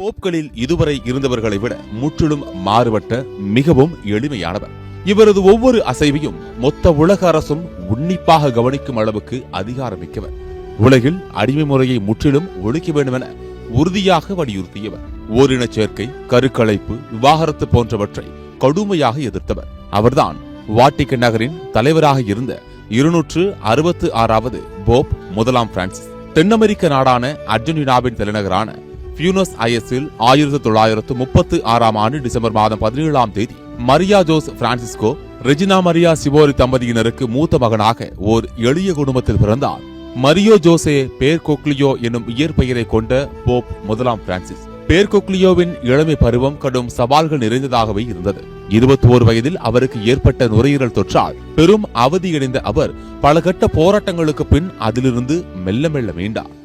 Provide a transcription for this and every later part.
போப்களில் இதுவரை இருந்தவர்களை விட முற்றிலும் மாறுபட்ட மிகவும் எளிமையானவர். இவரது ஒவ்வொரு அசைவையும் மொத்த உலக அரசும் உன்னிப்பாக கவனிக்கும் அளவுக்கு அதிகாரமிக்கவர். உலகில் அடிமை முறையை முற்றிலும் ஒழிக்க வேண்டும் என உறுதியாக வலியுறுத்தியவர். ஓரின சேர்க்கை கருக்கலைப்பு விவாகரத்து போன்றவற்றை கடுமையாக எதிர்த்தவர். அவர்தான் வாட்டிக்க நகரின் தலைவராக இருந்த இருநூற்று அறுபத்து ஆறாவது போப் முதலாம் பிரான்சிஸ். தென் அமெரிக்க நாடான அர்ஜென்டினாவின் தலைநகரான பியூனஸ் ஐஎஸ்இல் ஆயிரத்தி தொள்ளாயிரத்து முப்பத்து ஆறாம் ஆண்டு டிசம்பர் மாதம் பதினேழாம் தேதி Maria Jose Francisco Regina Maria Sivori தம்பதியினருக்கு மூத்த மகனாக ஓர் எளிய குடும்பத்தில் பிறந்தார். மரியோ ஜோசே பேர்கோக்லியோ என்னும் இயற்பெயரை கொண்ட போப் முதலாம் பிரான்சிஸ். பேர்கோக்லியோவின் இளமை பருவம் கடும் சவால்கள் நிறைந்ததாகவே இருந்தது. இருபத்தி ஓரு வயதில் அவருக்கு ஏற்பட்ட நுரையீரல் தொற்றால் பெரும் அவதியடைந்த அவர் பல கட்ட போராட்டங்களுக்கு பின் அதிலிருந்து மெல்ல மெல்ல மீண்டார்.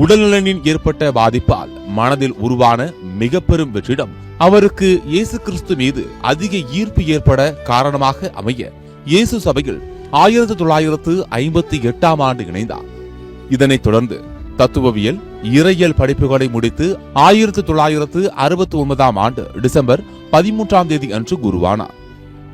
உடல்நலனின் ஏற்பட்ட பாதிப்பால் மனதில் உருவான மிக பெரும் வெற்றிடம். அவருக்கு இயேசு கிறிஸ்து மீது அதிக ஈர்ப்பு ஏற்பட காரணமாக அமைய இயேசு சபையில் ஆயிரத்தி தொள்ளாயிரத்து ஐம்பத்தி எட்டாம் ஆண்டு இணைந்தார். இதனைத் தொடர்ந்து தத்துவவியல் இறையியல் படிப்புகளை முடித்து ஆயிரத்தி தொள்ளாயிரத்து அறுபத்தி ஒன்பதாம் ஆண்டு டிசம்பர் பதிமூன்றாம் தேதி அன்று குருவானார்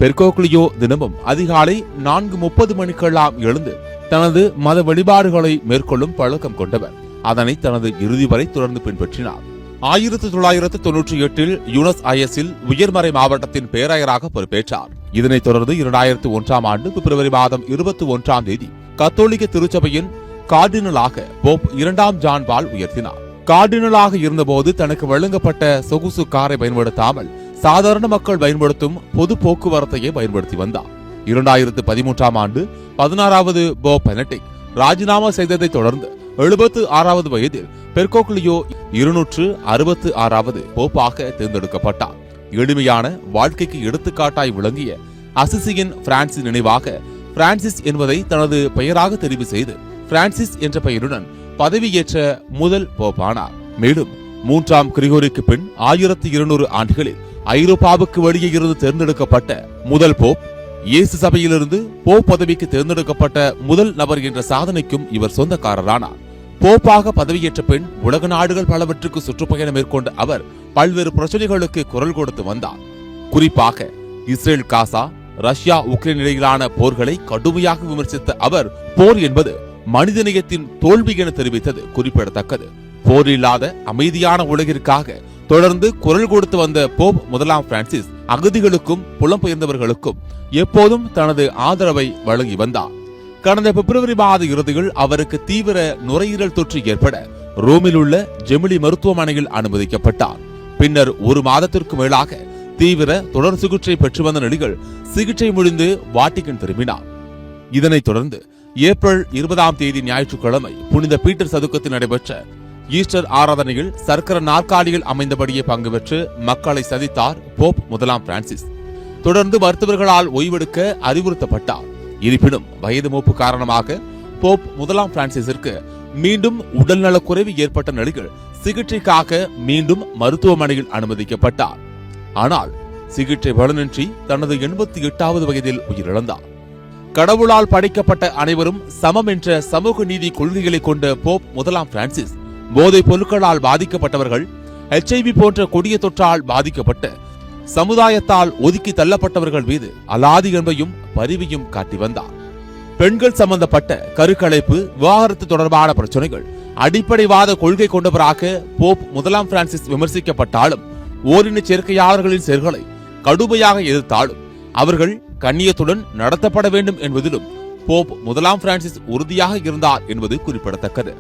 பெர்கோக்லியோ தினமும் அதிகாலை நான்கு முப்பது மணிக்கெல்லாம் எழுந்து தனது மத வழிபாடுகளை மேற்கொள்ளும் பழக்கம் கொண்டவர். அதனை தனது இறுதி வரை தொடர்ந்து பின்பற்றினார். ஆயிரத்தி தொள்ளாயிரத்து தொன்னூற்றி எட்டில் யூனஸ் ஐஎஸ்இல் உயர்மறை மாவட்டத்தின் பேராயராக பொறுப்பேற்றார். இதனைத் தொடர்ந்து இரண்டாயிரத்தி ஒன்றாம் ஆண்டு பிப்ரவரி மாதம் இருபத்தி ஒன்றாம் தேதி கத்தோலிக்க திருச்சபையின் கார்டினலாக போப் இரண்டாம் ஜான் பால் உயர்த்தினார். கார்டினலாக இருந்தபோது தனக்கு வழங்கப்பட்ட சொகுசு காரை பயன்படுத்தாமல் சாதாரண மக்கள் பயன்படுத்தும் பொது போக்குவரத்தையே பயன்படுத்தி வந்தார். இரண்டாயிரத்து பதிமூன்றாம் ஆண்டு பதினாறாவது போ பெனடிக் ராஜினாமா செய்ததைத் தொடர்ந்து எழுபத்து ஆறாவது வயதில் பெர்கோக்லியோ இருநூற்று அறுபத்து ஆறாவது போப்பாக தேர்ந்தெடுக்கப்பட்டார் எளிமையான வாழ்க்கைக்கு எடுத்துக்காட்டாய் விளங்கிய அசிசியின் பிரான்சிஸ் நினைவாக பிரான்சிஸ் என்பதை தனது பெயராக தெரிவு செய்து பிரான்சிஸ் என்ற பெயருடன் பதவியேற்ற முதல் போப்பானார் மேலும் மூன்றாம் கிரிகோரிக்கு பின் ஆயிரத்தி இருநூறு ஆண்டுகளில் ஐரோப்பாவுக்கு வெளியே இருந்து தேர்ந்தெடுக்கப்பட்ட முதல் போப் இயேசு சபையிலிருந்து போப் பதவிக்கு தேர்ந்தெடுக்கப்பட்ட முதல் நபர் என்ற சாதனைக்கும் இவர் சொந்தக்காரரானார். போப்பாக பதவியேற்ற பின் உலக நாடுகள் பலவற்றுக்கு சுற்றுப்பயணம் மேற்கொண்ட அவர் பல்வேறு பிரச்சனைகளுக்கு குரல் கொடுத்து வந்தார். குறிப்பாக இஸ்ரேல் காசா ரஷ்யா உக்ரைன் இடையிலான போர்களை கடுமையாக விமர்சித்த அவர் போர் என்பது மனிதநேயத்தின் தோல்வி என தெரிவித்தது குறிப்பிடத்தக்கது. போர் இல்லாத அமைதியான உலகிற்காக தொடர்ந்து குரல் கொடுத்து வந்த போப் முதலாம் பிரான்சிஸ் அகதிகளுக்கும் புலம்பெயர்ந்தவர்களுக்கும் எப்போதும் தனது ஆதரவை வழங்கி வந்தார். கடந்த பிப்ரவரி மாத இறுதியில் அவருக்கு தீவிர நுரையீரல் தொற்று ஏற்பட ரோமில் உள்ள ஜெமிலி மருத்துவமனையில் அனுமதிக்கப்பட்டார். பின்னர் ஒரு மாதத்திற்கு மேலாக தீவிர தொடர் சிகிச்சை பெற்று வந்த நிலையில் சிகிச்சை முடிந்து வாட்டிகன் திரும்பினார். இதனைத் தொடர்ந்து ஏப்ரல் இருபதாம் தேதி ஞாயிற்றுக்கிழமை புனித பீட்டர் சதுக்கத்தில் நடைபெற்ற ஈஸ்டர் ஆராதனையில் சர்க்கர நாற்காலியில் அமைந்தபடியே பங்கு பெற்று மக்களை சந்தித்தார் போப் முதலாம் பிரான்சிஸ். தொடர்ந்து மருத்துவர்களால் ஓய்வெடுக்க அறிவுறுத்தப்பட்டார். இருப்பினும் வயது மூப்பு காரணமாக போப் முதலாம் பிரான்சிஸிற்கு மீண்டும் உடல்நலக்குறைவு ஏற்பட்ட நிலையில் சிகிச்சைக்காக மீண்டும் மருத்துவமனையில் அனுமதிக்கப்பட்டார். ஆனால் சிகிச்சை பலனின்றி தனது எண்பத்தி எட்டாவது வயதில் உயிரிழந்தார். கடவுளால் படைக்கப்பட்ட அனைவரும் சமம் என்ற சமூக நீதி கொள்கைகளை கொண்ட போப் முதலாம் பிரான்சிஸ் போதைப் பொருட்களால் பாதிக்கப்பட்டவர்கள் எச்ஐவி போன்ற கொடிய தொற்றால் பாதிக்கப்பட்ட சமுதாயத்தால் ஒதுக்கி தள்ளப்பட்டவர்கள் மீது அலாதி அன்பையும் பரிவையும் காட்டி வந்தார். பெண்கள் சம்பந்தப்பட்ட கருக்கலைப்பு விவாகரத்து தொடர்பான பிரச்சனைகள் அடிப்படைவாத கொள்கை கொண்டவராக போப் முதலாம் பிரான்சிஸ் விமர்சிக்கப்பட்டாலும் ஓரின சேர்க்கையாளர்களின் செயல்களை கடுமையாக எதிர்த்தாலும் அவர்கள் கண்ணியத்துடன் நடத்தப்பட வேண்டும் என்பதிலும் போப் முதலாம் பிரான்சிஸ் உறுதியாக இருந்தார் என்பது குறிப்பிடத்தக்கது.